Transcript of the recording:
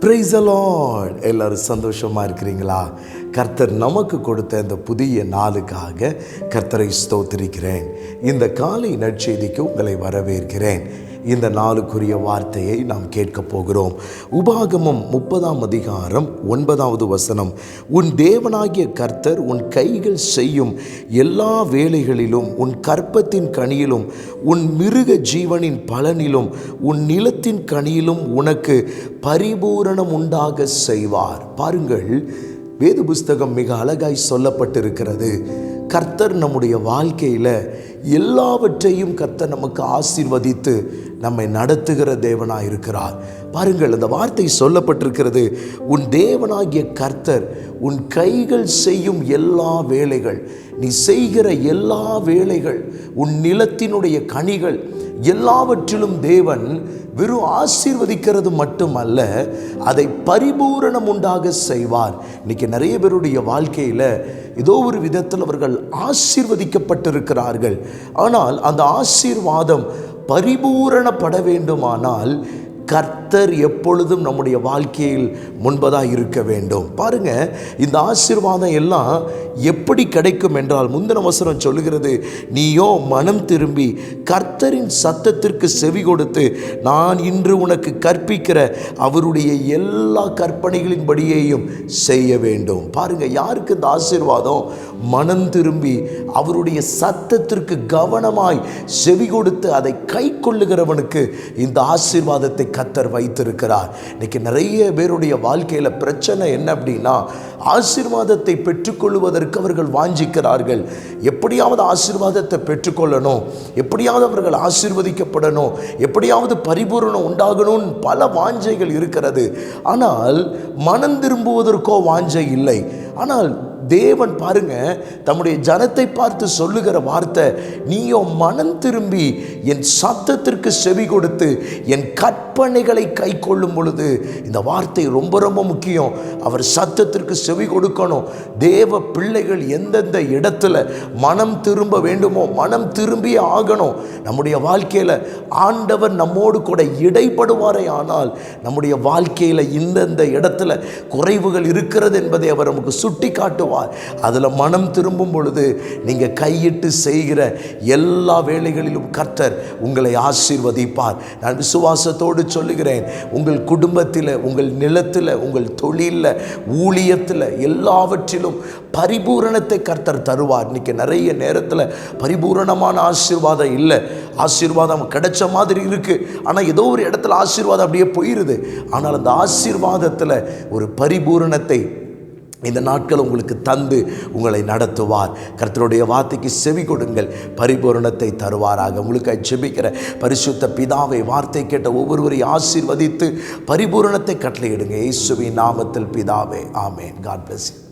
Price allot எல்லாரும் சந்தோஷமாக இருக்கிறீங்களா? கர்த்தர் நமக்கு கொடுத்த இந்த புதிய நாளுக்காக கர்த்தரை ஸ்தோத்திரிக்கிறேன். இந்த காலை நற்செய்திக்கு உங்களை வரவேற்கிறேன். இந்த நாளுக்குரிய வார்த்தையை நாம் கேட்க போகிறோம். உபாகமம் முப்பதாம் அதிகாரம் ஒன்பதாவது வசனம். உன் தேவனாகிய கர்த்தர் உன் கைகள் செய்யும் எல்லா வேலைகளிலும் உன் கற்பத்தின் கனியிலும் உன் மிருக ஜீவனின் பலனிலும் உன் நிலத்தின் கனியிலும் உனக்கு பரிபூரணம் உண்டாக செய்வார். பாருங்கள் வேத புஸ்தகம் மிக அழகாய் சொல்லப்பட்டிருக்கிறது. கர்த்தர் நம்முடைய வாழ்க்கையில் எல்லாவற்றையும் கர்த்தர் நமக்கு ஆசீர்வதித்து நம்மை நடத்துகிற தேவனாக இருக்கிறார் பாருங்கள் அந்த வார்த்தை சொல்லப்பட்டிருக்கிறது. உன் தேவனாகிய கர்த்தர் உன் கைகள் செய்யும் எல்லா வேலைகள் நீ செய்கிற எல்லா வேலைகள் உன் நிலத்தினுடைய கனிகள் எல்லாவற்றிலும் தேவன் வெறும் ஆசீர்வதிக்கிறது மட்டுமல்ல அதை பரிபூரணம் உண்டாக செய்வார். இன்னைக்கு நிறைய பேருடைய வாழ்க்கையில் ஏதோ ஒரு விதத்தில் அவர்கள் ஆசீர்வதிக்கப்பட்டிருக்கிறார்கள். ஆனால் அந்த ஆசீர்வாதம் பரிபூரணப்பட வேண்டுமானால் கர்த்தர் எப்பொழுதும் நம்முடைய வாழ்க்கையில் முன்பதாக இருக்க வேண்டும். பாருங்க இந்த ஆசீர்வாதம் எல்லாம் எப்படி கிடைக்கும் என்றால் முந்தின வசனம் சொல்லுகிறது நீயோ மனம் திரும்பி கர்த்தரின் சத்தத்திற்கு செவி கொடுத்து நான் இன்று உனக்கு கற்பிக்கிற அவருடைய எல்லா கற்பனைகளின்படியையும் செய்ய வேண்டும். பாருங்க யாருக்கு இந்த ஆசீர்வாதம்? மனம் திரும்பி அவருடைய சத்தத்திற்கு கவனமாய் செவி கொடுத்து அதை கை கொள்ளுகிறவனுக்கு இந்த ஆசீர்வாதத்தை கத்தர் வைத்திருக்கிறார். இன்னைக்கு நிறைய பேருடைய வாழ்க்கையில் பிரச்சனை என்ன அப்படின்னா ஆசீர்வாதத்தை பெற்றுக்கொள்வதற்கு அவர்கள் வாஞ்சிக்கிறார்கள். எப்படியாவது ஆசீர்வாதத்தை பெற்றுக்கொள்ளணும் எப்படியாவது அவர்கள் ஆசீர்வதிக்கப்படணும் எப்படியாவது பரிபூரணம் உண்டாகணும்னு பல வாஞ்சைகள் இருக்கிறது. ஆனால் மனம் திரும்புவதற்கோ வாஞ்சை இல்லை. ஆனால் தேவன் பாருங்க தம்முடைய ஜனத்தை பார்த்து சொல்லுகிற வார்த்தை நீயோ மனம் திரும்பி என் சத்தத்திற்கு செவி கொடுத்து என் கற்பனைகளை கை கொள்ளும் பொழுது இந்த வார்த்தை ரொம்ப ரொம்ப முக்கியம். அவர் சத்தத்திற்கு செவி கொடுக்கணும். தேவ பிள்ளைகள் எந்தெந்த இடத்துல மனம் திரும்ப வேண்டுமோ மனம் திரும்பியே ஆகணும். நம்முடைய வாழ்க்கையில் ஆண்டவர் நம்மோடு கூட இடைப்படுவாரே ஆனால் நம்முடைய வாழ்க்கையில் இந்தந்த இடத்துல குறைவுகள் இருக்கிறது என்பதை அவர் நமக்கு சுட்டி காட்டுவார் அதில் மனம் திரும்பும் பொழுது நீங்கள் கையிட்டு செய்கிற எல்லா வேலைகளிலும் கர்த்தர் உங்களை ஆசீர்வதிப்பார். நான் விசுவாசத்தோடு சொல்லுகிறேன் உங்கள் குடும்பத்தில் உங்கள் நிலத்தில் உங்கள் தொழிலில் ஊழியத்தில் எல்லாவற்றிலும் பரிபூரணத்தை கர்த்தர் தருவார். இன்னைக்கு நிறைய நேரத்தில் பரிபூரணமான ஆசீர்வாதம் இல்லை. ஆசீர்வாதம் கிடைச்ச மாதிரி இருக்குது ஆனால் ஏதோ ஒரு இடத்துல ஆசீர்வாதம் அப்படியே போயிடுது ஆனால் அந்த ஆசீர்வாதத்தில் ஒரு பரிபூரணத்தை இந்த நாட்கள் உங்களுக்கு தந்து உங்களை நடத்துவார். கர்த்தருடைய வார்த்தைக்கு செவி கொடுங்கள். பரிபூரணத்தை தருவாராக. உங்களுக்கு ஜெபிக்கிற பரிசுத்த பிதாவை வார்த்தை கேட்ட ஒவ்வொருவரையும் ஆசீர்வதித்து பரிபூரணத்தை கட்டளையிடுங்க. இயேசுவின் நாமத்தில் பிதாவே. ஆமேன். God plus